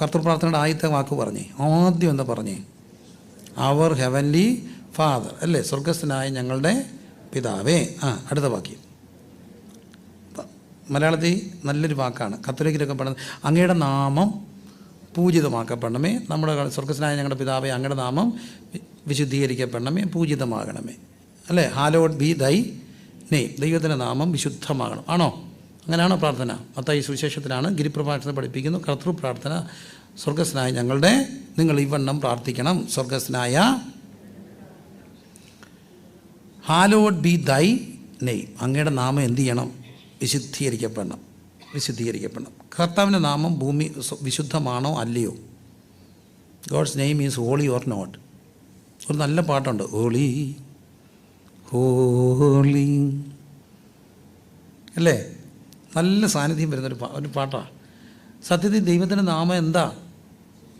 കർത്തൃപ്രാർത്ഥനയുടെ ആദ്യത്തെ വാക്ക് പറഞ്ഞേ. ആദ്യം എന്താ പറഞ്ഞേ? അവർ ഹെവൻലി ഫാദർ അല്ലേ? സ്വർഗസ്ഥനായ ഞങ്ങളുടെ പിതാവേ. ആ അടുത്ത വാക്യം. മലയാളത്തിൽ നല്ലൊരു വാക്കാണ്. കത്തോലിക്കലൊക്കെ പറയുന്നത് അങ്ങയുടെ നാമം പൂജിതമാക്കപ്പെടണമേ. നമ്മുടെ സ്വർഗസ്നായ ഞങ്ങളുടെ പിതാവേ അങ്ങയുടെ നാമം വിശുദ്ധീകരിക്കപ്പെടണമേ പൂജിതമാകണമേ. അല്ലേ? ഹാലോഡ് ബി ദൈ നെയ് ദൈവത്തിന്റെ നാമം വിശുദ്ധമാകണം. ആണോ? അങ്ങനെയാണോ പ്രാർത്ഥന? മത്തായി സുവിശേഷത്തിലാണ് ഗിരിപ്രഭാഷണം പഠിപ്പിക്കുന്നു. കർത്തൃ പ്രാർത്ഥന സ്വർഗസ്നായ ഞങ്ങളുടെ നിങ്ങൾ ഇവണ്ണം പ്രാർത്ഥിക്കണം. സ്വർഗസ്നായ ഹാലോഡ് ബി ദൈ നെയ്. അങ്ങയുടെ നാമം എന്ത് ചെയ്യണം? വിശുദ്ധീകരിക്കപ്പെടണം. വിശുദ്ധീകരിക്കപ്പെടണം. കർത്താവിന്റെ നാമം ഭൂമി വിശുദ്ധമാണോ അല്ലയോ? God's name is holy or not. ഒരു നല്ല പാട്ടുണ്ട്. Holy holy. അല്ലേ? നല്ല സാന്നിധ്യം വരുന്നൊരു പാ ഒരു പാട്ടാണ് സത്യത്തിൽ ദൈവത്തിന്റെ നാമം എന്താ?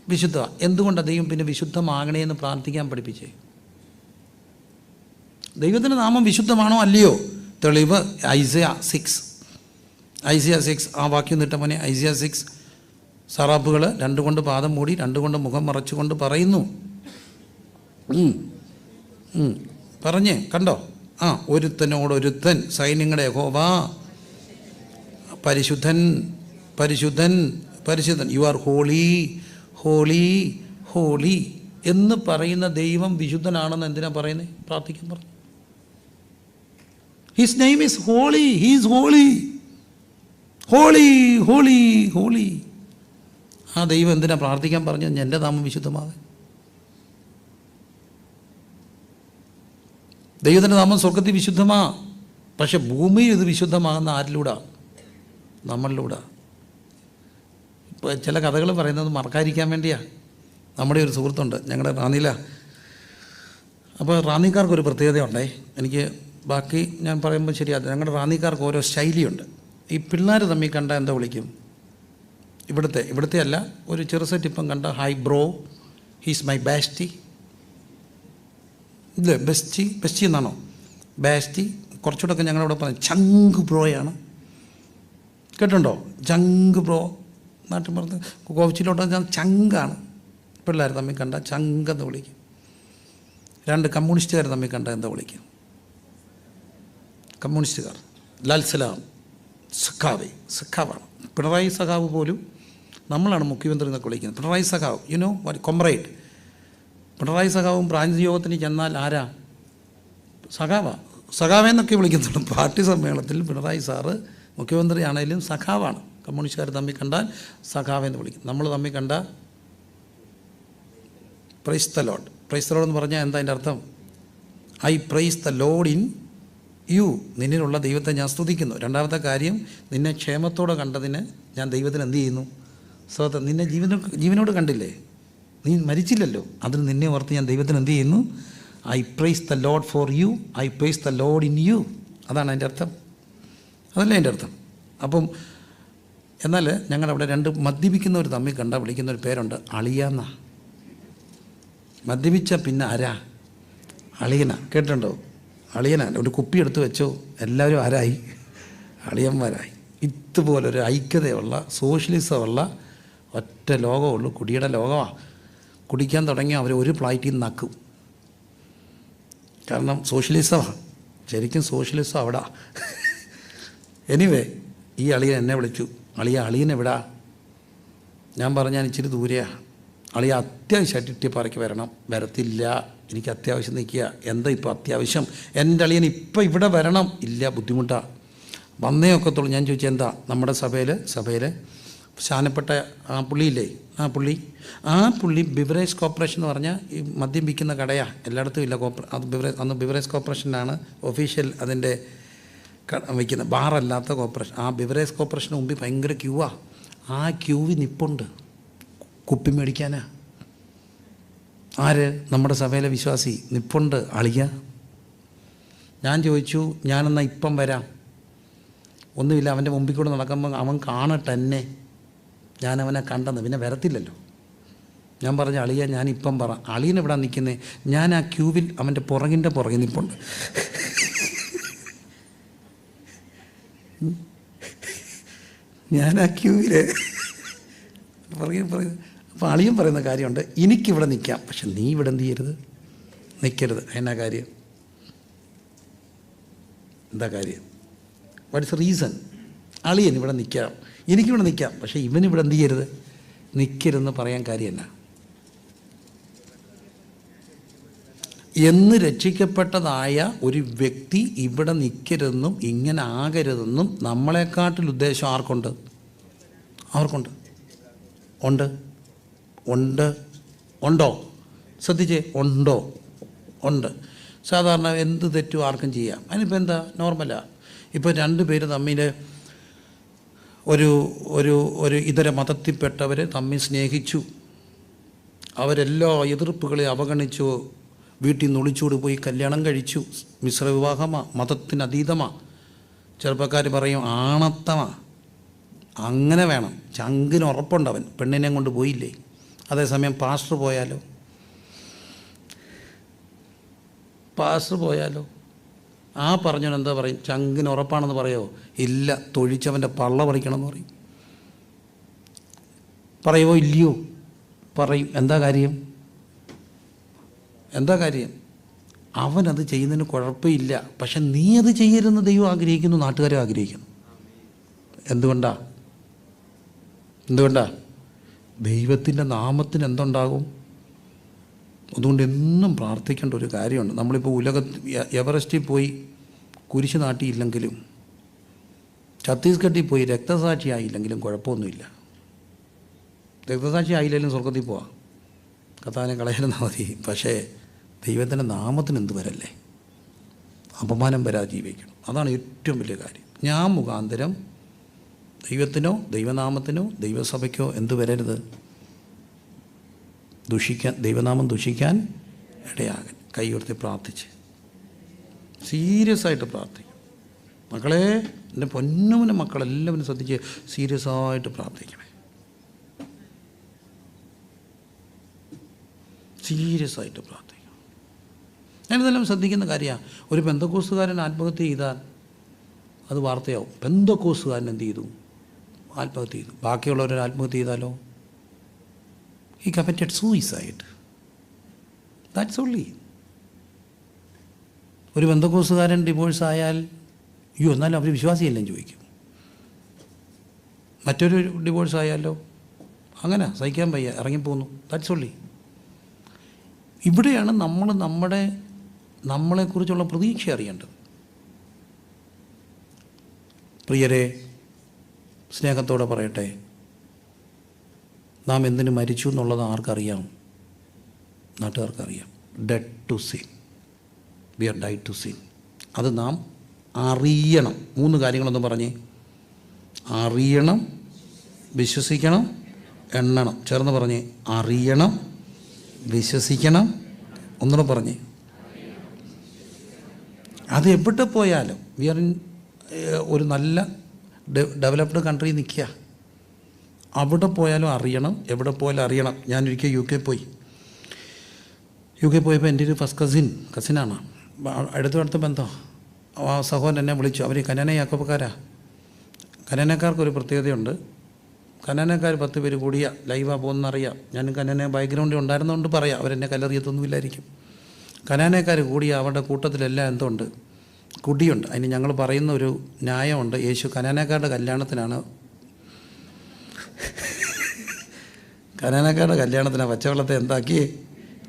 വിശുദ്ധ. എന്തുകൊണ്ടാണ് ദൈവം പിന്നെ വിശുദ്ധമാകണേ എന്ന് പ്രാർത്ഥിക്കാൻ പഠിപ്പിച്ചേ? ദൈവത്തിന്റെ നാമം വിശുദ്ധമാണോ അല്ലയോ? തെളിവ് ഐസിയ സിക്സ് ഐസിയ സിക്സ് ആ വാക്യം നിട്ട മോനെ ഐസിയ സിക്സ് സറാബുകൾ രണ്ടുകൊണ്ട് പാദം മൂടി രണ്ടുകൊണ്ട് മുഖം മറച്ചുകൊണ്ട് പറയുന്നു. പറഞ്ഞേ കണ്ടോ? ആ ഒരുത്തനോടൊരുത്തൻ സൈന്യങ്ങളുടെ യഹോവ. പരിശുദ്ധൻ പരിശുദ്ധൻ പരിശുദ്ധൻ. You are holy holy holy എന്ന് പറയുന്ന ദൈവം വിശുദ്ധനാണെന്ന് എന്തിനാ പറയുന്നത് പ്രാർത്ഥിക്കാൻ പറഞ്ഞു. His name is holy he's holy holy holy holy ആ ദൈവം എന്തിനാ പ്രാർത്ഥിക്കാൻ പറഞ്ഞത് എന്റെ നാമം വിശുദ്ധമാകാൻ ദൈവത്തിന്റെ നാമം സ്വർഗത്തിൽ വിശുദ്ധമാ. പക്ഷെ ഭൂമിയിൽ ഇത് വിശുദ്ധമാകുന്ന ആരിലൂടാ? നമ്മളിലൂടെ. ഇപ്പോൾ ചില കഥകൾ പറയുന്നത് മറക്കാതിരിക്കാൻ വേണ്ടിയാണ് നമ്മുടെ ഒരു സുഹൃത്തുണ്ട് ഞങ്ങളുടെ റാന്നില. അപ്പോൾ റാന്നിക്കാർക്കൊരു പ്രത്യേകതയുണ്ടേ. എനിക്ക് ബാക്കി ഞാൻ പറയുമ്പോൾ ശരിയാകും ഞങ്ങളുടെ റാന്നിക്കാർക്ക് ഓരോ ശൈലിയുണ്ട്. ഈ പിള്ളേർ തമ്മിൽ കണ്ട എന്താ വിളിക്കും? ഇവിടുത്തെ ഇവിടുത്തെ അല്ല ഒരു ചെറുസെറ്റ് ഇപ്പം കണ്ട hi bro he's my bestie ഇല്ല ബെസ്റ്റി ബെസ്റ്റി എന്നാണോ? ബാസ്റ്റി കുറച്ചുകൂടെ ഒക്കെ ഞങ്ങളവിടെ പറഞ്ഞു ചങ്ക് ബ്രോയാണ് കേട്ടുണ്ടോ ചങ്ക് ബ്രോ നാട്ടിൽ പറഞ്ഞ് ഞാൻ ചങ്കാണ്. പിള്ളേർ തമ്മിൽ കണ്ട ചങ്കെന്ന് വിളിക്കും. രണ്ട് കമ്മ്യൂണിസ്റ്റുകാർ തമ്മിൽ കണ്ട എന്താ വിളിക്കും. കമ്മ്യൂണിസ്റ്റുകാർ. ലാൽ സലാം സഖാവെ സഖാവാണ്. പിണറായി സഖാവ് പോലും നമ്മളാണ് മുഖ്യമന്ത്രി എന്നൊക്കെ വിളിക്കുന്നത്. പിണറായി സഖാവ് യുനോ കൊമ്രൈഡ് പിണറായി സഖാവും പ്രാഞ്ച് യോഗത്തിന് ചെന്നാൽ ആരാ? സഖാവ. സഖാവെന്നൊക്കെ വിളിക്കുന്നുള്ളൂ പാർട്ടി സമ്മേളനത്തിൽ പിണറായി സാറ് മുഖ്യമന്ത്രിയാണേലും സഖാവാണ്. കമ്മ്യൂണിസ്റ്റുകാർ തമ്മിൽ കണ്ടാൽ സഖാവെന്ന് വിളിക്കും. നമ്മൾ തമ്മിൽ കണ്ട praise the Lord praise the Lord എന്ന് പറഞ്ഞാൽ എന്താ അതിന്റെ അർത്ഥം? I praise the Lord in you നിന്നിലുള്ള ദൈവത്തെ ഞാൻ സ്തുതിക്കുന്നു. രണ്ടാമത്തെ കാര്യം നിന്നെ ക്ഷേമത്തോടെ കണ്ടതിന് ഞാൻ ദൈവത്തിന് എന്ത് ചെയ്യുന്നു? സ്വത്ത് നിന്നെ ജീവന ജീവനോട് കണ്ടില്ലേ? നീ മരിച്ചില്ലല്ലോ. അതിന് നിന്നെ ഓർത്ത് ഞാൻ ദൈവത്തിന് എന്ത് ചെയ്യുന്നു? I praise the Lord for you I praise the Lord in you അതാണ് അതിന്റെ അർത്ഥം. അതല്ലേ അതിന്റെ അർത്ഥം? അപ്പം എന്നാൽ ഞങ്ങളവിടെ രണ്ട് മദ്യപിക്കുന്നവർ തമ്മിൽ കണ്ട വിളിക്കുന്ന ഒരു പേരുണ്ട് അളിയാന്ന മദ്യപിച്ച പിന്നെ ആരാ? അളിയന. കേട്ടിട്ടുണ്ടോ? അളിയന. ഒരു കുപ്പി എടുത്ത് വെച്ചോ. എല്ലാവരും ആരായി? അളിയന്മാരായി. ഇതുപോലൊരു ഐക്യതയുള്ള സോഷ്യലിസമുള്ള ഒറ്റ ലോകമുള്ളൂ കുടിയുടെ ലോകമാണ് കുടിക്കാൻ തുടങ്ങിയ അവർ ഒരു പ്ലാറ്റിൽ നക്കും. കാരണം സോഷ്യലിസമാണ് ശരിക്കും സോഷ്യലിസം അവിടെ. എനിവേ ഈ അളിയൻ എന്നെ വിളിച്ചു. അളിയ അളിയനെ വിടാ ഞാൻ പറഞ്ഞാൽ ഇച്ചിരി ദൂരെയാ. അളിയ അത്യാവശ്യമായിട്ട് ഇട്ടിപ്പാറയ്ക്ക് വരണം. വരത്തില്ല. എനിക്ക് അത്യാവശ്യം നിൽക്കുക. എന്താ ഇപ്പോൾ അത്യാവശ്യം? എന്റെ അളിയൻ ഇപ്പം ഇവിടെ വരണം. ഇല്ല ബുദ്ധിമുട്ടാണ് വന്നേ ഒക്കത്തുള്ളൂ. ഞാൻ ചോദിച്ചാൽ എന്താ? നമ്മുടെ സഭയിൽ സഭയിൽ ശാനപ്പെട്ട ആ പുള്ളിയില്ലേ? ആ പുള്ളി. ആ പുള്ളി ബിവറേജ് കോർപ്പറേഷൻ എന്ന് പറഞ്ഞാൽ ഈ മദ്യം വിൽക്കുന്ന കടയാണ് എല്ലായിടത്തും ഇല്ല. കോപ്പറ അത് ബിവറേജ് അന്ന് ബിവറേജ് കോർപ്പറേഷനാണ്. ഒഫീഷ്യൽ അതിന്റെ വയ്ക്കുന്ന ബാറല്ലാത്ത കോർപ്പറേഷൻ ആ ബിവറേജ് കോർപ്പറേഷന് മുമ്പിൽ ഭയങ്കര ക്യൂവാ ആ. ക്യൂവിൽ നിപ്പുണ്ട്. കുപ്പി മേടിക്കാനാ. ആര്? നമ്മുടെ സഭയിലെ വിശ്വാസി. നിപ്പുണ്ട്. അളിയ. ഞാൻ ചോദിച്ചു ഞാനെന്നാൽ ഇപ്പം വരാം? ഒന്നുമില്ല അവന്റെ മുമ്പിൽ കൂടെ നടക്കുമ്പോൾ അവൻ കാണട്ടെ എന്നെ. ഞാൻ അവനെ കണ്ടെന്ന്. പിന്നെ വരത്തില്ലല്ലോ. ഞാൻ പറഞ്ഞ അളിയ ഞാൻ ഇപ്പം പറ. അളിയൻ എവിടെ നിൽക്കുന്നേ? ഞാൻ ആ ക്യൂവിൽ അവന്റെ പുറകിന്റെ പുറകിൽ നിൽപ്പുണ്ട് ഞാൻ ആ ക്യൂവിൽ പറയും പറയും. അപ്പോൾ അളിയും പറയുന്ന കാര്യമുണ്ട്. എനിക്കിവിടെ നിൽക്കാം പക്ഷെ നീ ഇവിടെ എന്ത് ചെയ്യരുത്? നിൽക്കരുത് എന്നാ കാര്യം? എന്താ കാര്യം? വാട്ട്സ് റീസൺ അളിയൻ ഇവിടെ നിൽക്കാം എനിക്കിവിടെ നിൽക്കാം പക്ഷേ ഇവനിവിടെ എന്ത് ചെയ്യരുത്? നിൽക്കരുതെന്ന് പറയാൻ കാര്യമല്ല എന്ന് രക്ഷിക്കപ്പെട്ടതായ ഒരു വ്യക്തി ഇവിടെ നിൽക്കരുതെന്നും ഇങ്ങനെ ആകരുതെന്നും നമ്മളെക്കാട്ടിൽ ഉദ്ദേശം ആർക്കുണ്ട്? അവർക്കുണ്ട് ഉണ്ട്. ഉണ്ട്. ഉണ്ടോ? ശ്രദ്ധിച്ചേ ഉണ്ടോ? ഉണ്ട്. സാധാരണ എന്ത് തെറ്റും ആർക്കും ചെയ്യാം. അതിനിപ്പോൾ എന്താ? നോർമലാണ് ഇപ്പോൾ രണ്ട് പേര് തമ്മിൽ ഒരു ഒരു ഒരു ഇതര മതത്തിൽപ്പെട്ടവർ തമ്മിൽ സ്നേഹിച്ചു. അവരെല്ലാ എതിർപ്പുകളെ അവഗണിച്ചു. വീട്ടിൽ നിന്ന് ഒളിച്ചോട് പോയി കല്യാണം കഴിച്ചു. മിശ്ര വിവാഹമാ മതത്തിന് അതീതമാണ് ചെറുപ്പക്കാർ പറയും ആണത്തമാ. അങ്ങനെ വേണം. ചങ്കിന് ഉറപ്പുണ്ടവൻ. പെണ്ണിനെ കൊണ്ട് പോയില്ലേ? അതേസമയം പാസ്റ്റർ പോയാലോ? പാസ്റ്റർ പോയാലോ? ആ പറഞ്ഞവൻ എന്താ പറയും? ചങ്കിന് ഉറപ്പാണെന്ന് പറയോ? ഇല്ല. തൊഴിച്ചവന്റെ പള്ള പറിക്കണമെന്ന് പറയും. പറയുമോ ഇല്ലയോ? പറയും. എന്താ കാര്യം? എന്താ കാര്യം? അവനത് ചെയ്യുന്നതിന് കുഴപ്പമില്ല. പക്ഷെ നീ അത് ചെയ്യരുതെന്ന് ദൈവം ആഗ്രഹിക്കുന്നു നാട്ടുകാരും ആഗ്രഹിക്കുന്നു. എന്തുകൊണ്ടാ? എന്തുകൊണ്ടാ? ദൈവത്തിന്റെ നാമത്തിന് എന്തുണ്ടാകും? അതുകൊണ്ട് എന്നും പ്രാർത്ഥിക്കേണ്ട ഒരു കാര്യമുണ്ട്. നമ്മളിപ്പോൾ ഉലകത്ത് എവറസ്റ്റിൽ പോയി കുരിശ് നാട്ടിയില്ലെങ്കിലും ഛത്തീസ്ഗഡിൽ പോയി രക്തസാക്ഷി ആയില്ലെങ്കിലും കുഴപ്പമൊന്നുമില്ല. രക്തസാക്ഷി ആയില്ലെങ്കിലും സ്വർഗത്തിൽ പോവാം. കഥാനെ കളയാനെന്നാൽ മതി. പക്ഷേ ദൈവത്തിന്റെ നാമത്തിന് എന്ത് വരല്ലേ അപമാനം വരാതെ ജീവിക്കണം. അതാണ് ഏറ്റവും വലിയ കാര്യം. ഞാൻ മുഖാന്തരം ദൈവത്തിനോ ദൈവനാമത്തിനോ ദൈവസഭയ്ക്കോ എന്ത് വരരുത്? ദുഷിക്കാൻ ദൈവനാമം ദുഷിക്കാൻ ഇടയാകൻ. കൈ ഉയർത്തി പ്രാർത്ഥിച്ച്. സീരിയസ് ആയിട്ട് പ്രാർത്ഥിക്കും. മക്കളെ എന്റെ പൊന്നുമന മക്കളെല്ലാവരും ശ്രദ്ധിച്ച് സീരിയസ് ആയിട്ട് പ്രാർത്ഥിക്കണേ. സീരിയസ് ആയിട്ട് പ്രാർത്ഥിക്കണം ഞാനിതെല്ലാം ശ്രദ്ധിക്കുന്ന കാര്യമാണ് ഒരു പെന്തക്കോസുകാരൻ ആത്മഹത്യ ചെയ്താൽ അത് വാർത്തയാവും. പെന്തക്കോസുകാരൻ എന്ത് ചെയ്തു? ആത്മഹത്യ ചെയ്തു. ബാക്കിയുള്ളവർ ആത്മഹത്യ ചെയ്താലോ? ഈ കമ്മിറ്റഡ് സൂയിസൈഡ് ദാറ്റ്സ് ഓൺലി ഒരു ബന്ധക്കോസുകാരൻ ഡിവോഴ്സ് ആയാൽ അയ്യോ എന്നാലും അവർ വിശ്വാസിയല്ലെന്ന് ചോദിക്കും. മറ്റൊരു ഡിവോഴ്സ് ആയാലോ? അങ്ങനെ സഹിക്കാൻ വയ്യ ഇറങ്ങിപ്പോന്നു. ദാറ്റ്സ് ഓൺലി ഇവിടെയാണ് നമ്മൾ നമ്മുടെ നമ്മളെക്കുറിച്ചുള്ള പ്രതീക്ഷ അറിയേണ്ടത്. പ്രിയരെ സ്നേഹത്തോടെ പറയട്ടെ. നാം എന്തിനു മരിച്ചു എന്നുള്ളത് ആർക്കറിയാം? നാട്ടുകാർക്കറിയാം. Dead to sin we are die to sin അത് നാം അറിയണം. മൂന്ന് കാര്യങ്ങളൊന്ന് പറഞ്ഞേ. അറിയണം വിശ്വസിക്കണം എണ്ണണം. ചേർന്ന് പറഞ്ഞേ. അറിയണം വിശ്വസിക്കണം. ഒന്നുകൂടെ പറഞ്ഞേ. അത് എവിടെ പോയാലും വി ആർ ഇൻ ഒരു നല്ല ഡെവലപ്ഡ് കൺട്രി നിൽക്കുക. അവിടെ പോയാലും അറിയണം എവിടെ പോയാലും അറിയണം. ഞാനൊരിക്കൽ യു കെ പോയി. യു കെ പോയപ്പോൾ എന്റെ ഒരു ഫസ്റ്റ് കസിൻ കസിനാണ് അടുത്ത അടുത്ത ബന്ധം. ആ സഹോദരൻ എന്നെ വിളിച്ചു. അവർ കനന യാക്കോപ്പക്കാരാ കനനക്കാർക്കൊരു പ്രത്യേകതയുണ്ട്. കനനക്കാർ പത്ത് പേര് കൂടിയ. ലൈവാ പോകുന്നറിയാം. ഞാൻ കനന ബാക്ക്ഗ്രൗണ്ടിൽ ഉണ്ടായിരുന്നതുകൊണ്ട് പറയാം. അവരെന്നെ കല്ലെറിയത്തൊന്നുമില്ലായിരിക്കും. കനാനക്കാർ കൂടി അവരുടെ കൂട്ടത്തിലെല്ലാം എന്തുണ്ട്? കുടിയുണ്ട്. അതിന് ഞങ്ങൾ പറയുന്ന ഒരു ന്യായമുണ്ട്. യേശു കനാനക്കാരുടെ കല്യാണത്തിനാണ് കനാനക്കാരുടെ കല്യാണത്തിന് പച്ചവെള്ളത്തെ എന്താക്കി?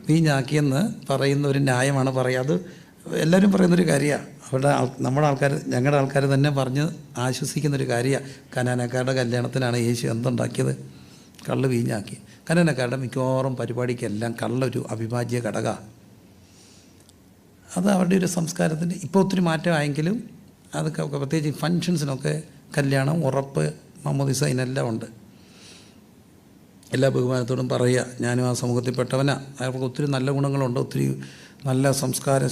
വീഞ്ഞാക്കിയെന്ന് പറയുന്ന ഒരു ന്യായമാണ് പറയുക. അത് എല്ലാവരും പറയുന്നൊരു കാര്യമാണ് അവരുടെ ആൾ നമ്മുടെ ആൾക്കാർ ഞങ്ങളുടെ ആൾക്കാർ തന്നെ പറഞ്ഞ് ആശ്വസിക്കുന്നൊരു കാര്യമാണ് കനാനക്കാരുടെ കല്യാണത്തിനാണ് യേശു എന്തുണ്ടാക്കിയത്? കള്ള് വീഞ്ഞാക്കി. കനാനക്കാരുടെ മിക്കവാറും പരിപാടിക്കെല്ലാം കള്ളൊരു അവിഭാജ്യ ഘടക. അത് അവരുടെ ഒരു സംസ്കാരത്തിന് ഇപ്പോൾ ഒത്തിരി മാറ്റമായെങ്കിലും അതൊക്കെ പ്രത്യേകിച്ച് ഫങ്ഷൻസിനൊക്കെ കല്യാണം ഉറപ്പ് മമ്മദിസ ഇതിനെല്ലാം ഉണ്ട്. എല്ലാ ബഹുമാനത്തോടും പറയുക ഞാനും ആ സമൂഹത്തിൽപ്പെട്ടവനാ. അയാൾക്ക് ഒത്തിരി നല്ല ഗുണങ്ങളുണ്ട് ഒത്തിരി നല്ല സംസ്കാര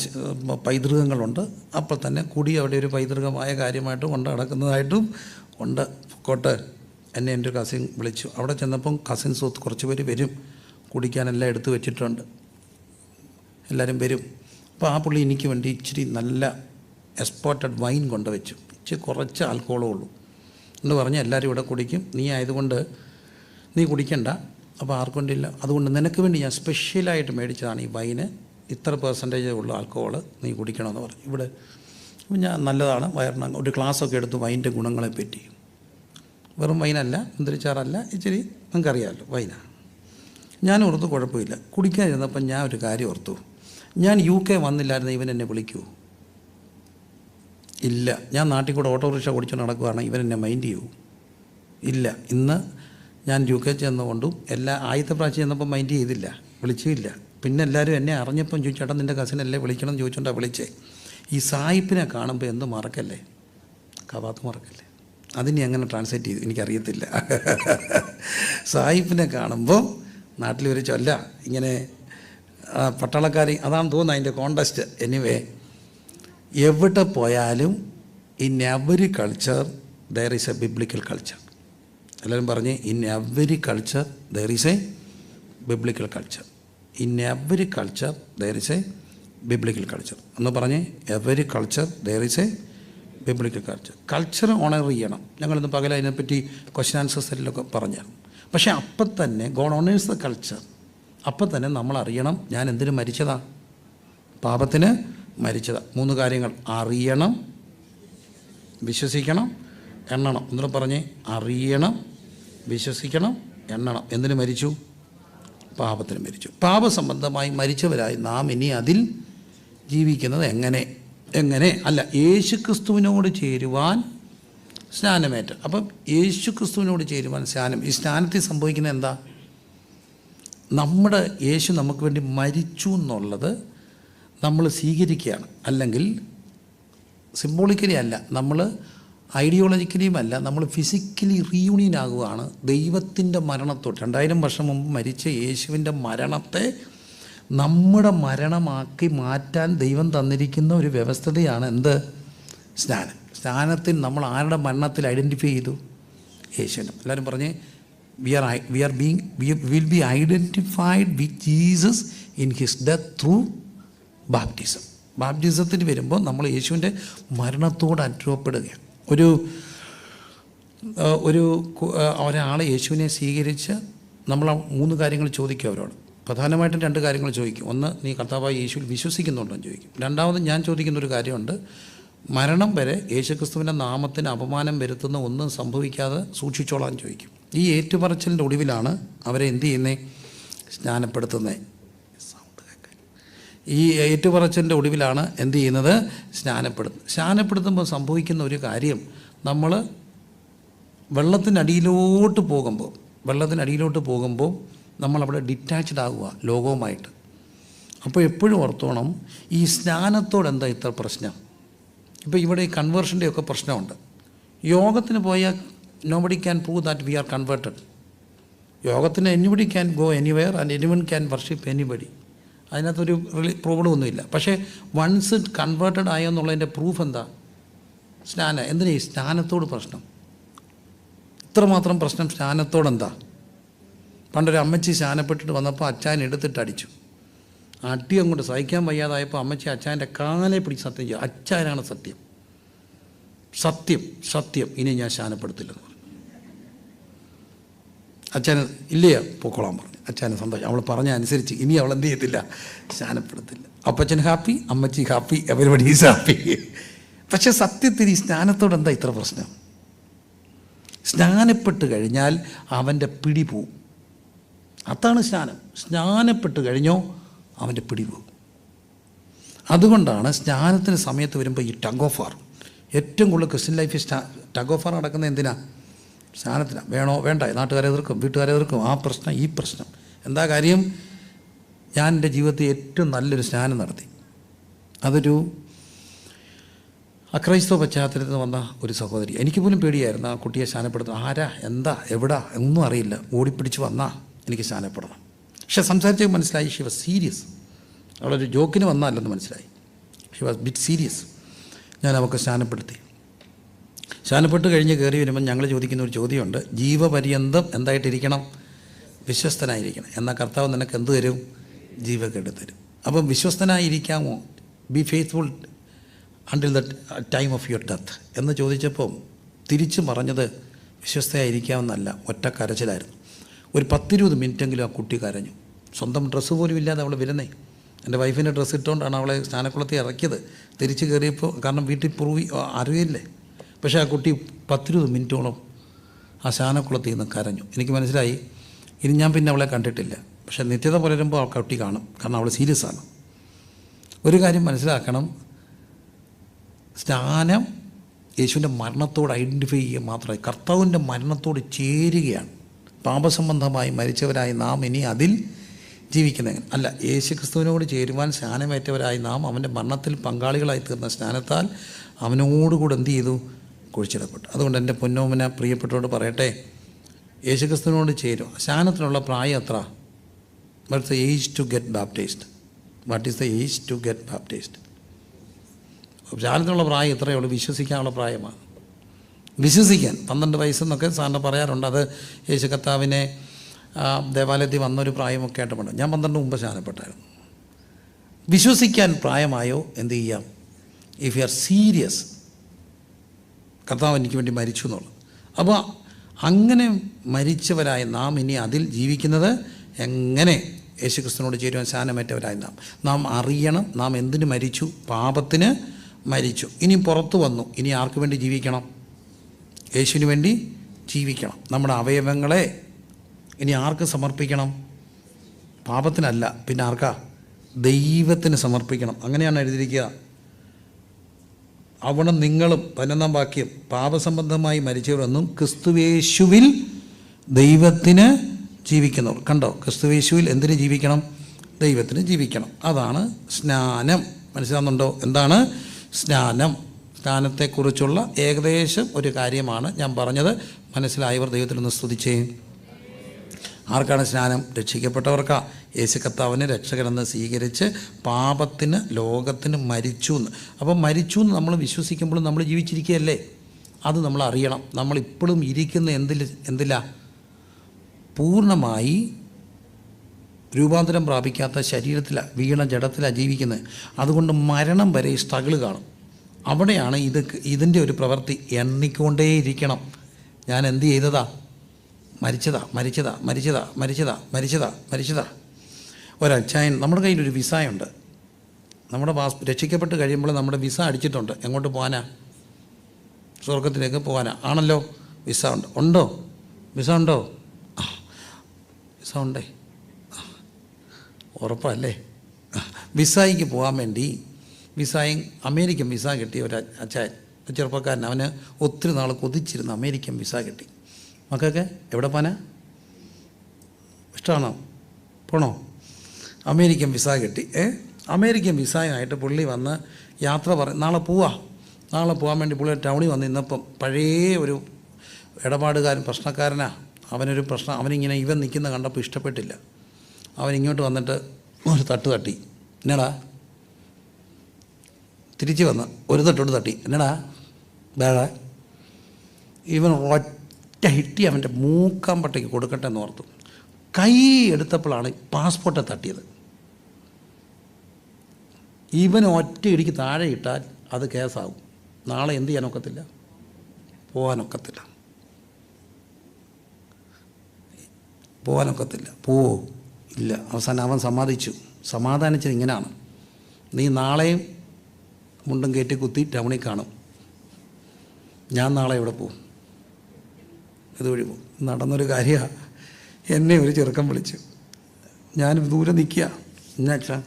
പൈതൃകങ്ങളുണ്ട്. അപ്പോൾ തന്നെ കൂടി അവിടെ ഒരു പൈതൃകമായ കാര്യമായിട്ട് കൊണ്ട് നടക്കുന്നതായിട്ടും ഉണ്ട്. കോട്ട് എന്നെ എന്റെ ഒരു കസിൻ വിളിച്ചു. അവിടെ ചെന്നപ്പം കസിൻ ഒത്ത് കുറച്ച് പേര് വരും. കുടിക്കാനെല്ലാം എടുത്തു വെച്ചിട്ടുണ്ട്. എല്ലാവരും വരും. അപ്പോൾ ആ പുള്ളി എനിക്ക് വേണ്ടി ഇച്ചിരി നല്ല എക്സ്പോർട്ടഡ് വൈൻ കൊണ്ടുവച്ചു. ഇച്ചിരി കുറച്ച് ആൽക്കോളേ ഉള്ളൂ. എന്ന് പറഞ്ഞ് എല്ലാവരും ഇവിടെ കുടിക്കും. നീ ആയതുകൊണ്ട് നീ കുടിക്കണ്ട. അപ്പോൾ ആർക്കൊണ്ടില്ല അതുകൊണ്ട് നിനക്ക് വേണ്ടി ഞാൻ സ്പെഷ്യലായിട്ട് മേടിച്ചതാണ് ഈ വൈന്. ഇത്ര പെർസെന്റേജ് ഉള്ള ആൽക്കഹോൾ നീ കുടിക്കണമെന്ന് പറഞ്ഞു. ഇവിടെ ഞാൻ നല്ലതാണ്. വയറിന് ഒരു ക്ലാസ്സൊക്കെ എടുത്ത് വൈന്റെ ഗുണങ്ങളെ പറ്റി. വെറും വൈനല്ല മുന്തിരിച്ചാറല്ല ഇച്ചിരി നിങ്ങൾക്കറിയാമല്ലോ വൈനാണ്. ഞാൻ ഓർത്തു കുഴപ്പമില്ല. കുടിക്കാതിരുന്നപ്പം ഞാൻ ഒരു കാര്യം ഓർത്തു. ഞാൻ യു കെ വന്നില്ലായിരുന്നു ഇവൻ എന്നെ വിളിക്കുമോ ഇല്ല. ഞാൻ നാട്ടിൽ കൂടെ ഓട്ടോറിക്ഷ ഓടിച്ചു നടക്കുകയാണ് ഇവൻ എന്നെ മൈൻഡ് ചെയ്യൂ ഇല്ല. ഇന്ന് ഞാൻ യു കെ ചെന്നുകൊണ്ടും എല്ലാ ആദ്യത്തെ പ്രാവശ്യം ചെന്നപ്പോൾ മൈൻഡ് ചെയ്തില്ല വിളിച്ചില്ല പിന്നെ എല്ലാവരും എന്നെ അറിഞ്ഞപ്പം ചോദിച്ചു ചേട്ടാ നിന്റെ കസിനല്ലേ വിളിക്കണം ചോദിച്ചോണ്ടാ വിളിച്ചേ? ഈ സായിപ്പിനെ കാണുമ്പോൾ എന്ത് മറക്കല്ലേ? കവാത്ത് മറക്കല്ലേ? അതിനെ എങ്ങനെ ട്രാൻസ്ലേറ്റ് ചെയ്തു? എനിക്കറിയത്തില്ല. സായിപ്പിനെ കാണുമ്പോൾ നാട്ടിൽ ഒരു ചൊല്ല ഇങ്ങനെ പട്ടാളക്കാരി അതാണ് തോന്നുന്നത് അതിന്റെ കോണ്ടസ്റ്റ് എനിവേ എവിടെ പോയാലും in every culture there is a biblical culture എല്ലാവരും പറഞ്ഞ് in every culture there is a biblical culture in every culture there is a biblical culture എന്ന് പറഞ്ഞ് every culture there is a biblical culture culture honour ചെയ്യണം. ഞങ്ങളിന്ന് പകൽ അതിനെപ്പറ്റി question answers സെറ്റിലൊക്കെ പറഞ്ഞു പക്ഷേ അപ്പം തന്നെ ഗോഡ് ഓണേഴ്സ് ദ കൾച്ചർ അപ്പം തന്നെ നമ്മൾ അറിയണം ഞാൻ എന്തിനു മരിച്ചതാ? പാപത്തിന് മരിച്ചതാ. മൂന്ന് കാര്യങ്ങൾ. അറിയണം വിശ്വസിക്കണം എണ്ണണം. എന്നിട്ട് പറഞ്ഞേ. അറിയണം വിശ്വസിക്കണം എണ്ണണം. എന്തിനു മരിച്ചു? പാപത്തിന് മരിച്ചു. പാപസംബന്ധമായി മരിച്ചവരായി നാം ഇനി അതിൽ ജീവിക്കുന്നത് എങ്ങനെ? എങ്ങനെ? അല്ല യേശു ക്രിസ്തുവിനോട് ചേരുവാൻ സ്നാനമേറ്റ. അപ്പം യേശു ക്രിസ്തുവിനോട് ചേരുവാൻ സ്നാനം. ഈ സ്നാനത്തിൽ സംഭവിക്കുന്നത് എന്താ? നമ്മുടെ യേശു നമുക്ക് വേണ്ടി മരിച്ചു എന്നുള്ളത് നമ്മൾ സ്വീകരിക്കുകയാണ്. അല്ലെങ്കിൽ സിംബോളിക്കലി അല്ല നമ്മൾ ഐഡിയോളജിക്കലിയും അല്ല നമ്മൾ ഫിസിക്കലി റീയൂണിയൻ ആകുകയാണ് ദൈവത്തിന്റെ മരണത്തോട്ട്. രണ്ടായിരം വർഷം മുമ്പ് മരിച്ച യേശുവിന്റെ മരണത്തെ നമ്മുടെ മരണമാക്കി മാറ്റാൻ ദൈവം തന്നിരിക്കുന്ന ഒരു വ്യവസ്ഥതയാണ് എന്ത്? സ്നാനം. സ്നാനത്തിൽ നമ്മൾ ആരുടെ മരണത്തിൽ ഐഡന്റിഫൈ ചെയ്തു? യേശുവിനും എല്ലാവരും പറഞ്ഞ് we are we are being we will be identified with Jesus in his death through baptism ബാപ്റ്റിസത്തിന് വരുമ്പോൾ നമ്മൾ യേശുവിന്റെ മരണത്തോട് അനുഭവപ്പെടുകയാണ്. ഒരു ഒരു ഒരാൾ യേശുവിനെ സ്വീകരിച്ച് നമ്മൾ മൂന്ന് കാര്യങ്ങൾ ചോദിക്കും അവരോട്. പ്രധാനമായിട്ടും രണ്ട് കാര്യങ്ങൾ ചോദിക്കും. ഒന്ന് നീ കർത്താവായി യേശുവിൽ വിശ്വസിക്കുന്നുണ്ടോ? ചോദിക്കും. രണ്ടാമത് ഞാൻ ചോദിക്കുന്ന ഒരു കാര്യമുണ്ട്. മരണം വരെ യേശുക്രിസ്തുവിന്റെ നാമത്തിന് അപമാനം വരുത്തുന്ന ഒന്നും സംഭവിക്കാതെ സൂക്ഷിച്ചോളാൻ ചോദിക്കും. ഈ ഏറ്റുപറച്ചിലിന്റെ ഒടുവിലാണ് അവരെ എന്ത് ചെയ്യുന്നത് സ്നാനപ്പെടുത്തുന്നത് ഈ ഏറ്റുപറച്ചിലിന്റെ ഒടുവിലാണ് എന്ത് ചെയ്യുന്നത്? സ്നാനപ്പെടുത്തുന്നത് സ്നാനപ്പെടുത്തുമ്പോൾ സംഭവിക്കുന്ന ഒരു കാര്യം നമ്മൾ വെള്ളത്തിനടിയിലോട്ട് പോകുമ്പോൾ വെള്ളത്തിനടിയിലോട്ട് പോകുമ്പോൾ നമ്മളവിടെ ഡിറ്റാച്ച്ഡ് ആകുക ലോകവുമായിട്ട്. അപ്പോൾ എപ്പോഴും ഓർത്തോണം ഈ സ്നാനത്തോട് എന്താ ഇത്ര പ്രശ്നം? ഇപ്പോൾ ഇവിടെ ഈ കൺവേർഷന്റെയൊക്കെ പ്രശ്നമുണ്ട്. യോഗത്തിന് പോയാൽ nobody can prove that we are converted യോഗത്തിന് anybody can go anywhere and anyone can worship anybody അതിനകത്തൊരു റിലി പ്രോബ്ലമൊന്നുമില്ല പക്ഷേ വൺസ് ഇറ്റ് കൺവേർട്ടഡ് ആയോ എന്നുള്ളതിന്റെ പ്രൂഫ് എന്താ? സ്നാന. എന്തിനാ ഈ സ്നാനത്തോട് പ്രശ്നം? ഇത്രമാത്രം പ്രശ്നം സ്നാനത്തോടെന്താ? പണ്ടൊരു അമ്മച്ചി സ്നാനപ്പെട്ടിട്ട് വന്നപ്പോൾ അച്ചാൻ എടുത്തിട്ട് അടിച്ചു. അടി അങ്ങോട്ട് സഹിക്കാൻ വയ്യാതായപ്പോൾ അമ്മച്ചി അച്ചാന്റെ കാലെ പിടിച്ച് സത്യം ചെയ്യും അച്ചാനാണ് സത്യം. സത്യം സത്യം. ഇനി ഞാൻ സ്നാനപ്പെടുത്തില്ലെന്ന് പറഞ്ഞു അച്ഛന് ഇല്ലേ പൊക്കോളാൻ പറഞ്ഞു. അച്ഛന് സന്തോഷം. അവൾ പറഞ്ഞ അനുസരിച്ച് ഇനി അവൾ എന്ത് ചെയ്യത്തില്ല. സ്നാനപ്പെടുത്തില്ല. അപ്പച്ചൻ ഹാപ്പി അമ്മച്ചി ഹാപ്പി എവരിബഡി ഈസ് ഹാപ്പി പക്ഷെ സത്യത്തിൽ ഈ സ്നാനത്തോട് എന്താ ഇത്ര പ്രശ്നം? സ്നാനപ്പെട്ട് കഴിഞ്ഞാൽ അവന്റെ പിടി പോവും. അതാണ് സ്നാനം. സ്നാനപ്പെട്ട് കഴിഞ്ഞോ അവന്റെ പിടി പോവും. അതുകൊണ്ടാണ് സ്നാനത്തിന് സമയത്ത് വരുമ്പോൾ ഈ ടഗ് ഓഫ് വാർ. ഏറ്റവും കൂടുതൽ ക്രിസ്ത്യൻ ലൈഫിൽ ടഗ് ഓഫ് വാർ നടക്കുന്നത് എന്തിനാ? സ്നാനത്തിനാണ് വേണോ വേണ്ട നാട്ടുകാരെ എതിർക്കും വീട്ടുകാരെ എതിർക്കും. ആ പ്രശ്നം ഈ പ്രശ്നം. എന്താ കാര്യം? ഞാൻ എന്റെ ജീവിതത്തിൽ ഏറ്റവും നല്ലൊരു സ്നാനം നടത്തി. അതൊരു അക്രൈസ്തവ പശ്ചാത്തലത്തിൽ വന്ന ഒരു സഹോദരി. എനിക്ക് പോലും പേടിയായിരുന്നു ആ കുട്ടിയെ സ്നാനപ്പെടുത്തുന്നത് ആരാ? എന്താ? എവിടാ? ഒന്നും അറിയില്ല. ഓടിപ്പിടിച്ച് വന്നാ എനിക്ക് സ്നാനപ്പെടണം. പക്ഷെ സംസാരിച്ചപ്പോൾ മനസ്സിലായി. ഷി വാസ് സീരിയസ് അവളൊരു ജോക്കിന് വന്നല്ലെന്ന് മനസ്സിലായി. ഷി വാസ് ബിറ്റ് സീരിയസ് ഞാൻ അവൾക്ക് സ്നാനപ്പെടുത്തി. സ്നാനപ്പെട്ട് കഴിഞ്ഞ് കയറി വരുമ്പോൾ ഞങ്ങൾ ചോദിക്കുന്ന ഒരു ചോദ്യമുണ്ട്. ജീവപര്യന്തം എന്തായിട്ടിരിക്കണം? വിശ്വസ്തനായിരിക്കണം. എന്നാൽ കർത്താവ് നിനക്ക് എന്ത് തരും? ജീവക്കെട്ട് തരും. അപ്പം വിശ്വസ്തനായിരിക്കാമോ? Be faithful until the time of your death എന്ന് ചോദിച്ചപ്പോൾ തിരിച്ചു പറഞ്ഞത് വിശ്വസ്തയായിരിക്കാമെന്നല്ല ഒറ്റ കരച്ചിലായിരുന്നു ഒരു പത്തിരുപത് മിനിറ്റെങ്കിലും ആ കുട്ടി കരഞ്ഞു. സ്വന്തം ഡ്രസ്സ് പോലും ഇല്ലാതെ അവൾ വരുന്നേ. എന്റെ വൈഫിന്റെ ഡ്രസ്സ് ഇട്ടുകൊണ്ടാണ് അവളെ സ്നാനക്കുളത്തിൽ ഇറക്കിയത്. തിരിച്ച് കയറിയപ്പോൾ കാരണം വീട്ടിൽ പ്രൂവി അറിയില്ലേ? പക്ഷേ ആ കുട്ടി പത്തിരുപത് മിനിറ്റോളം ആ ശാനക്കുളത്തിൽ നിന്ന് കരഞ്ഞു. എനിക്ക് മനസ്സിലായി ഇനി ഞാൻ പിന്നെ അവളെ കണ്ടിട്ടില്ല. പക്ഷേ നിത്യത പുലരുമ്പോൾ ആ കുട്ടി കാണും കാരണം അവൾ സീരിയസ് ആണ്. ഒരു കാര്യം മനസ്സിലാക്കണം സ്നാനം യേശുവിന്റെ മരണത്തോട് ഐഡന്റിഫൈ ചെയ്യുക മാത്രമേ കർത്താവിന്റെ മരണത്തോട് ചേരുകയാണ്. പാപസംബന്ധമായി മരിച്ചവരായി നാം ഇനി അതിൽ ജീവിക്കുന്നെങ്കിൽ അല്ല യേശു ക്രിസ്തുവിനോട് ചേരുവാൻ സ്നാനമേറ്റവരായി നാം അവന്റെ മരണത്തിൽ പങ്കാളികളായി തീർന്ന സ്നാനത്താൽ അവനോടുകൂടെ എന്ത് ചെയ്തു? കുഴിച്ചിടപ്പെട്ടു. അതുകൊണ്ട് എന്റെ പൊന്നോമന പ്രിയപ്പെട്ടവരോട് പറയട്ടെ യേശുക്രിസ്തുവിനോട് ചേരും. ശാനത്തിനുള്ള പ്രായം എത്ര? What's the age to get baptised what is the age to get baptised ശാനത്തിനുള്ള പ്രായം ഇത്രയേ ഉള്ളൂ? വിശ്വസിക്കാനുള്ള പ്രായമാണ്. വിശ്വസിക്കാൻ. പന്ത്രണ്ട് വയസ്സെന്നൊക്കെ സാറിന് പറയാറുണ്ട്. അത് യേശു കർത്താവിനെ ദേവാലയത്തിൽ വന്നൊരു പ്രായമൊക്കെ ആയിട്ട് ഞാൻ പന്ത്രണ്ട് മുമ്പ് ശാനപ്പെട്ടായിരുന്നു. വിശ്വസിക്കാൻ പ്രായമായോ? എന്ത് ചെയ്യാം? ഇഫ് യു ആർ സീരിയസ് കർത്താവ് എനിക്ക് വേണ്ടി മരിച്ചു എന്നുള്ളത് അപ്പോൾ അങ്ങനെ മരിച്ചവരായ നാം ഇനി അതിൽ ജീവിക്കുന്നത് എങ്ങനെ? യേശുക്രിസ്തുവിനോട് ചേരുവാൻ സ്ഥാനമേറ്റവരായി നാം. നാം അറിയണം നാം എന്തിനു മരിച്ചു? പാപത്തിന് മരിച്ചു. ഇനി പുറത്തു വന്നു. ഇനി ആർക്കു വേണ്ടി ജീവിക്കണം? യേശുവിന് വേണ്ടി ജീവിക്കണം. നമ്മുടെ അവയവങ്ങളെ ഇനി ആർക്ക് സമർപ്പിക്കണം? പാപത്തിനല്ല. പിന്നെ ആർക്കാ? ദൈവത്തിന് സമർപ്പിക്കണം. അങ്ങനെയാണ് എഴുതിയിരിക്കുക. അവിടെ നിങ്ങളും പതിനൊന്നാം വാക്യം പാപസംബന്ധമായി മരിച്ചവരെന്നും ക്രിസ്തുവേശുവിൽ ദൈവത്തിന് ജീവിക്കുന്നവർ. കണ്ടോ? ക്രിസ്തുവേശുവിൽ എന്തിന് ജീവിക്കണം? ദൈവത്തിന് ജീവിക്കണം. അതാണ് സ്നാനം. മനസ്സിലാകുന്നുണ്ടോ എന്താണ് സ്നാനം? സ്നാനത്തെക്കുറിച്ചുള്ള ഏകദേശം ഒരു കാര്യമാണ് ഞാൻ പറഞ്ഞത്. മനസ്സിലായവർ ദൈവത്തിനൊന്ന് സ്തുതിച്ചേ. ആർക്കാണ് സ്നാനം? രക്ഷിക്കപ്പെട്ടവർക്കാ. യേശു കർത്താവിനെ രക്ഷകനെന്ന് സ്വീകരിച്ച് പാപത്തിന് ലോകത്തിന് മരിച്ചു എന്ന്. അപ്പോൾ മരിച്ചു എന്ന് നമ്മൾ വിശ്വസിക്കുമ്പോഴും നമ്മൾ ജീവിച്ചിരിക്കുകയല്ലേ? അത് നമ്മൾ അറിയണം. നമ്മളിപ്പോഴും ഇരിക്കുന്ന എന്തിൽ എന്തില്ല പൂർണമായി രൂപാന്തരം പ്രാപിക്കാത്ത ശരീരത്തിലാണ് വീണ ജഡത്തിലാണ് ജീവിക്കുന്നത്. അതുകൊണ്ട് മരണം വരെ സ്ട്രഗിൾ കാണും. അവിടെയാണ് ഇത് ഇതിന്റെ ഒരു പ്രവൃത്തി. എണ്ണിക്കൊണ്ടേയിരിക്കണം. ഞാൻ എന്ത് ചെയ്തതാ? മരിച്ചതാ മരിച്ചതാ മരിച്ചതാ മരിച്ചതാ മരിച്ചതാ മരിച്ചതാ. ഒരച്ചായൻ നമ്മുടെ കയ്യിലൊരു വിസയുണ്ട്. നമ്മുടെ പാസ് രക്ഷിക്കപ്പെട്ട് കഴിയുമ്പോൾ നമ്മുടെ വിസ അടിച്ചിട്ടുണ്ട്. എങ്ങോട്ട് പോകാനാ സ്വർഗത്തിലേക്ക് പോകാനാ ആണല്ലോ വിസ ഉണ്ട്. ഉണ്ടോ? വിസ ഉണ്ടോ? വിസ ഉണ്ടേ. ഉറപ്പല്ലേ? വിസായിക്ക് പോകാൻ വേണ്ടി വിസായും അമേരിക്കൻ വിസ കിട്ടിയ ഒരു ഒരു ചെറുപ്പക്കാരൻ. അവന് ഒത്തിരി നാൾ കൊതിച്ചിരുന്ന. അമേരിക്കൻ വിസ കിട്ടി. മക്കൾക്ക് എവിടെ പോനാ ഇഷ്ടമാണോ? പോണോ? അമേരിക്കൻ വിസ കിട്ടി. ഏ? അമേരിക്കൻ വിസയുമായിട്ട് പുള്ളി വന്ന് യാത്ര പറ നാളെ പോവാ. നാളെ പോകാൻ വേണ്ടി പുള്ളി ടൗണിൽ വന്ന് ഇന്നപ്പം പഴയ ഒരു ഇടപാടുകാരൻ പ്രശ്നക്കാരനാ. അവനൊരു പ്രശ്നം അവനിങ്ങനെ ഇവൻ നിൽക്കുന്ന കണ്ടപ്പോൾ ഇഷ്ടപ്പെട്ടില്ല. അവൻ ഇങ്ങോട്ട് വന്നിട്ട് ഒരു തട്ട് തട്ടി. എന്നടാ? തിരിച്ച് വന്ന് ഒരു തട്ടോട് തട്ടി. എന്നടാ? വേറെ. ഇവൻ ഒറ്റ ഹിറ്റി അവന്റെ മൂക്കാമ്പട്ടയ്ക്ക് കൊടുക്കട്ടെ എന്ന് ഓർത്തു. കൈ എടുത്തപ്പോഴാണ് പാസ്പോർട്ടെ തട്ടിയത്. ഇവൻ ഒറ്റ ഇടിക്ക് താഴെ ഇട്ടാൽ അത് കേസാവും. നാളെ എന്ത് ചെയ്യാനൊക്കത്തില്ല പോകാനൊക്കത്തില്ല പോകാനൊക്കത്തില്ല പോവോ? ഇല്ല. അവസാനം അവൻ സമ്മതിച്ചു. സമാധാനിച്ചത് ഇങ്ങനെയാണ് നീ നാളെയും മുണ്ടും കയറ്റി കുത്തി ടൗണിൽ കാണും. ഞാൻ നാളെ ഇവിടെ പോവും. ഇതുവഴി പോവും. നടന്നൊരു കാര്യമാണ്. എന്നെ ഒരു ചെറുക്കം വിളിച്ചു. ഞാൻ ദൂരെ നിൽക്കുക. എന്നാച്ചാ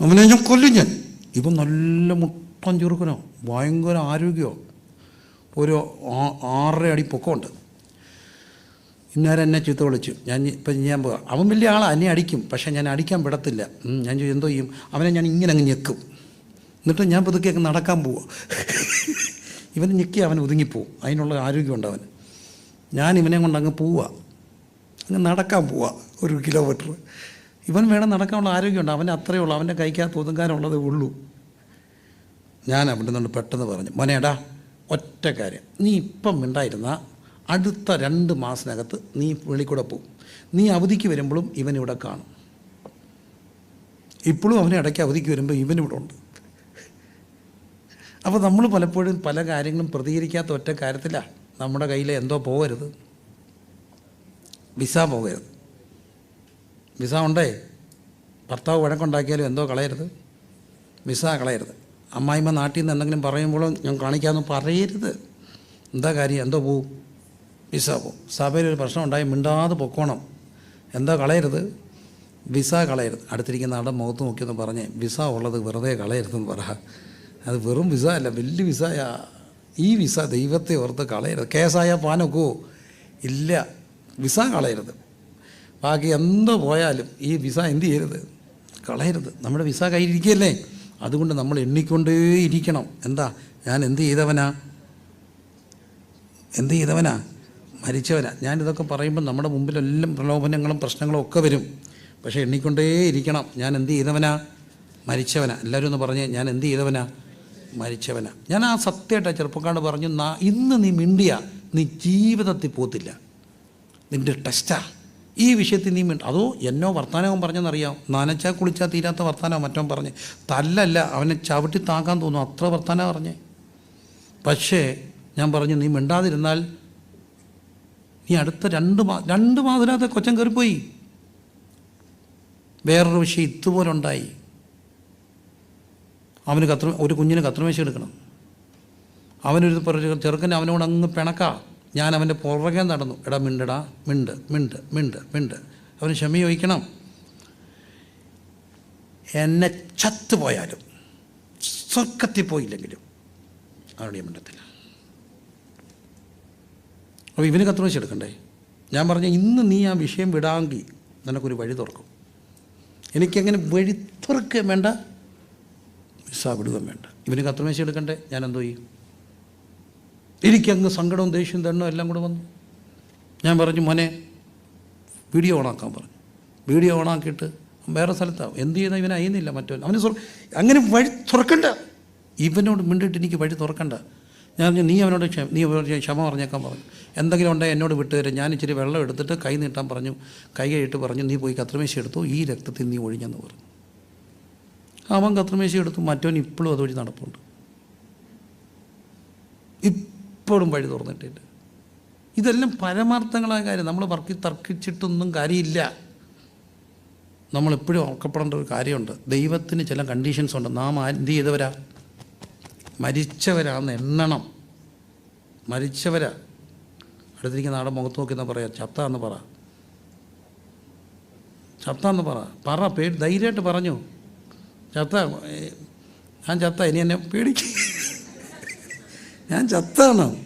അവനെ ഞാൻ കൊല്ലും ഞാൻ. ഇവൻ നല്ല മുട്ടൻ ചെറുക്കനോ. ഭയങ്കര ആരോഗ്യമോ ഒരു ആറര അടി പൊക്കമുണ്ട്. ഇന്നേരം എന്നെ ചീത്ത വിളിച്ചു. ഞാൻ ഇപ്പം ഞാൻ പോകാം. അവൻ വലിയ ആളാണ് എന്നെ അടിക്കും. പക്ഷേ ഞാൻ അടിക്കാൻ വിടത്തില്ല. ഞാൻ ചോദിച്ചു എന്തോ ചെയ്യും? അവനെ ഞാൻ ഇങ്ങനെ അങ്ങ് ഞെക്കും. എന്നിട്ട് ഞാൻ പുതുക്കി അങ്ങ് നടക്കാൻ പോവുക ഇവൻ ഞെക്കി അവൻ ഒതുങ്ങിപ്പോവും. അതിനുള്ള ആരോഗ്യമുണ്ട് അവന്. ഞാൻ ഇവനെ കൊണ്ട് അങ്ങ് പോവുക അങ്ങ് നടക്കാൻ പോവുക ഒരു കിലോമീറ്റർ. ഇവൻ വേണം നടക്കാനുള്ള ആരോഗ്യമുണ്ട്. അവൻ അത്രയേ ഉള്ളൂ. അവന്റെ കൈക്കകത്ത് ഒതുങ്ങാനുള്ളതേ ഉള്ളൂ. ഞാൻ അവിടെ നിന്ന് പെട്ടെന്ന് പറഞ്ഞു മോനേടാ ഒറ്റ കാര്യം. നീ ഇപ്പം ഉണ്ടായിരുന്ന അടുത്ത രണ്ട് മാസത്തിനകത്ത് നീ വെളിക്കൂടെ പോവും നീ അവധിക്ക് വരുമ്പോഴും ഇവൻ ഇവിടെ കാണും. ഇപ്പോഴും അവനെ ഇടയ്ക്ക് അവധിക്ക് വരുമ്പോൾ ഇവൻ ഇവിടെ ഉണ്ട്. അപ്പോൾ നമ്മൾ പലപ്പോഴും പല കാര്യങ്ങളും പ്രതികരിക്കാത്ത ഒറ്റ കാര്യത്തിലാണ് നമ്മുടെ കയ്യിൽ എന്തോ പോകരുത്. വിസ പോകരുത്. വിസ ഉണ്ടേ? ഭർത്താവ് വഴക്കുണ്ടാക്കിയാലും എന്തോ കളയരുത്. വിസ കളയരുത്. അമ്മായിമ്മ നാട്ടിൽ നിന്ന് എന്തെങ്കിലും പറയുമ്പോഴും ഞാൻ കാണിക്കാമെന്ന് പറയരുത്. എന്താ കാര്യം? എന്തോ പോവും വിസ പോവും സഭയിൽ ഒരു പ്രശ്നം ഉണ്ടായി മിണ്ടാതെ പൊക്കോണം. എന്താ കളയരുത്? വിസ കളയരുത്. അടുത്തിരിക്കുന്ന ആളുടെ മുഖത്ത് നോക്കിയെന്ന് പറഞ്ഞേ. വിസ ഉള്ളത് വെറുതെ കളയരുതെന്ന് പറ. അത് വെറും വിസ അല്ല വലിയ വിസയാ. ഈ വിസ ദൈവത്തെ ഓർത്ത് കളയരുത്. കേസായ പാനൊക്കുവോ ഇല്ല. വിസ കളയരുത്. ബാക്കി എന്തോ പോയാലും ഈ വിസ എന്ത് ചെയ്യരുത്? കളയരുത്. നമ്മുടെ വിസ കയ്യിലിരിക്കുകയല്ലേ? അതുകൊണ്ട് നമ്മൾ എണ്ണിക്കൊണ്ടേ ഇരിക്കണം. എന്താ? ഞാൻ എന്ത് ചെയ്തവനാ? എന്ത് ചെയ്തവനാ? മരിച്ചവനാ. ഞാനിതൊക്കെ പറയുമ്പോൾ നമ്മുടെ മുമ്പിലെല്ലാം പ്രലോഭനങ്ങളും പ്രശ്നങ്ങളും ഒക്കെ വരും. പക്ഷേ എണ്ണിക്കൊണ്ടേ ഇരിക്കണം. ഞാൻ എന്ത് ചെയ്തവനാ? മരിച്ചവനാ. എല്ലാവരും ഒന്ന് പറഞ്ഞേ ഞാൻ എന്ത് ചെയ്തവനാ? മരിച്ചവനാ. ഞാൻ ആ സത്യമായിട്ടാണ് ചെറുപ്പക്കാണ്ട് പറഞ്ഞു ഇന്ന് നീ മിണ്ടിയ. നീ ജീവിതത്തിൽ പോത്തില്ല. നിന്റെ ടെസ്റ്റാ ഈ വിഷയത്തിൽ നീ മിണ്ട അതോ എന്നോ വർത്തമാനവും പറഞ്ഞെന്നറിയാം. നനച്ചാൽ കുളിച്ചാൽ തീരാത്ത വർത്തമാനമോ മറ്റോ പറഞ്ഞ്. തല്ലല്ല അവനെ ചവിട്ടി താക്കാൻ തോന്നും അത്ര വർത്തമാനം പറഞ്ഞേ. പക്ഷേ ഞാൻ പറഞ്ഞു നീ മിണ്ടാതിരുന്നാൽ നീ അടുത്ത രണ്ട് മാ രണ്ട് മാസത്തിനകത്ത് കൊച്ചൻ കയറിപ്പോയി. വേറൊരു വിഷയം ഇതുപോലെ ഉണ്ടായി. അവന് കത്ര ഒരു കുഞ്ഞിന് കത്രമേശ എടുക്കണം. അവനൊരു ചെറുക്കൻ അവനോട് അങ്ങ് പിണക്കാ. ഞാൻ അവന്റെ പുറകെ നടന്നു. എടാ മിണ്ടടാ മിണ്ട് മിണ്ട് മിണ്ട് മിണ്ട്. അവന് ക്ഷമ ചോദിക്കണം. എന്നെ ചത്തുപോയാലും സ്വർഗത്തിൽ പോയില്ലെങ്കിലും അവരുടെ മിണ്ടത്തില്ല. അപ്പോൾ ഇവന് കത്രമേശ എടുക്കണ്ടേ? ഞാൻ പറഞ്ഞ ഇന്ന് നീ ആ വിഷയം വിടാമെങ്കിൽ നിനക്കൊരു വഴി തുറക്കും. എനിക്കങ്ങനെ വഴി തുറക്കുകയും വേണ്ട വിസ വിടുകയും വേണ്ട. ഇവന് കത്രമേശ എടുക്കണ്ടേ? ഞാൻ എന്തോ ചെയ്യും? എനിക്കങ്ങ് സങ്കടവും ദേഷ്യവും തെണ്ണും എല്ലാം കൂടെ വന്നു. ഞാൻ പറഞ്ഞു മോനെ വീഡിയോ ഓണാക്കാൻ പറഞ്ഞു. വീഡിയോ ഓണാക്കിയിട്ട് വേറെ സ്ഥലത്താണ് എന്ത് ചെയ്യുന്ന ഇവൻ അയ്യുന്നില്ല മറ്റോ? അവന് അങ്ങനെ വഴി തുറക്കണ്ട. ഇവനോട് മിണ്ടിട്ട് എനിക്ക് വഴി തുറക്കണ്ട. ഞാൻ പറഞ്ഞു, നീ അവനോട് ക്ഷമ നീ അവനോട് ക്ഷമ പറഞ്ഞേക്കാൻ പറഞ്ഞു. എന്തെങ്കിലും ഉണ്ടെങ്കിൽ എന്നോട് വിട്ടു തരും. ഞാൻ ഇച്ചിരി വെള്ളം എടുത്തിട്ട് കൈ നീട്ടാൻ പറഞ്ഞു. കൈ കഴിയിട്ട് പറഞ്ഞു നീ പോയി കത്രമേശ എടുത്തു? ഈ രക്തത്തിൽ നീ ഒഴിഞ്ഞെന്ന് പറഞ്ഞു. അവൻ കത്രമേശ എടുത്തു. മറ്റവൻ ഇപ്പോഴും അതുവഴി നടപ്പുണ്ട്. ഇപ്പോഴും വഴി തുറന്നിട്ടില്ല. ഇതെല്ലാം പരമാർത്ഥങ്ങളായ കാര്യം. നമ്മൾ വർക്കി തർക്കിച്ചിട്ടൊന്നും കാര്യമില്ല. നമ്മളെപ്പോഴും ഓർക്കപ്പെടേണ്ട ഒരു കാര്യമുണ്ട്. ദൈവത്തിന് ചില കണ്ടീഷൻസ് ഉണ്ട്. നാം എന്ത് ചെയ്തവരാ? മരിച്ചവരാന്ന് എണ്ണണം. മരിച്ചവരാ. അടുത്തിരിക്കുന്ന ആടെ മുഖത്ത് നോക്കി പറയാം? പറയാ ചത്ത എന്ന് പറ. ചത്ത എന്ന് പറ. പറ പേടി ധൈര്യമായിട്ട് പറഞ്ഞു. ചത്ത ഞാൻ ചത്ത ഇനി എന്നെ പേടിക്ക. ഞാൻ ചത്താണ്.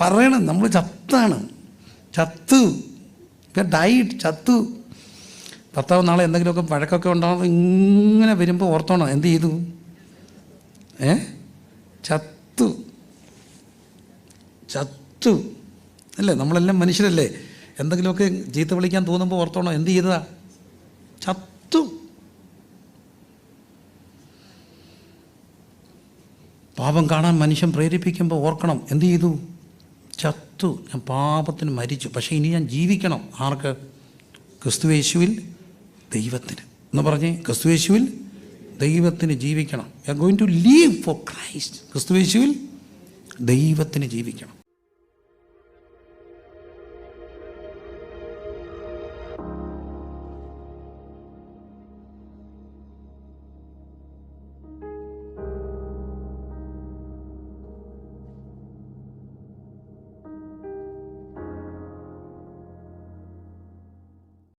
പറയണം നമ്മൾ ചത്താണ്. ചത്തു. ഡൈറ്റ് ചത്തു. ഭർത്താവ് നാളെ എന്തെങ്കിലുമൊക്കെ വഴക്കൊക്കെ ഉണ്ടാകുമ്പോൾ ഇങ്ങനെ വരുമ്പോൾ ഓർത്തോണം? എന്ത് ചെയ്തു? ഏ? ചത്തു. ചത്തു. അല്ലേ? നമ്മളെല്ലാം മനുഷ്യരല്ലേ? എന്തെങ്കിലുമൊക്കെ ചീത്ത വിളിക്കാൻ തോന്നുമ്പോൾ ഓർത്തോണം? എന്ത് ചെയ്തതാ? ചത്തു. പാപം കാണാൻ മനുഷ്യൻ പ്രേരിപ്പിക്കുമ്പോൾ ഓർക്കണം എന്ത് ചെയ്തു? ചത്തു. ഞാൻ പാപത്തിന് മരിച്ചു. പക്ഷേ ഇനി ഞാൻ ജീവിക്കണം. ആർക്ക്? ക്രിസ്തുവേശുവിൽ ദൈവത്തിന്. എന്ന് പറഞ്ഞേ ക്രിസ്തുവേശുവിൽ ദൈവത്തിന് ജീവിക്കണം. You are going to live for Christ ക്രിസ്തുവേശുവിൽ ദൈവത്തിന് ജീവിക്കണം.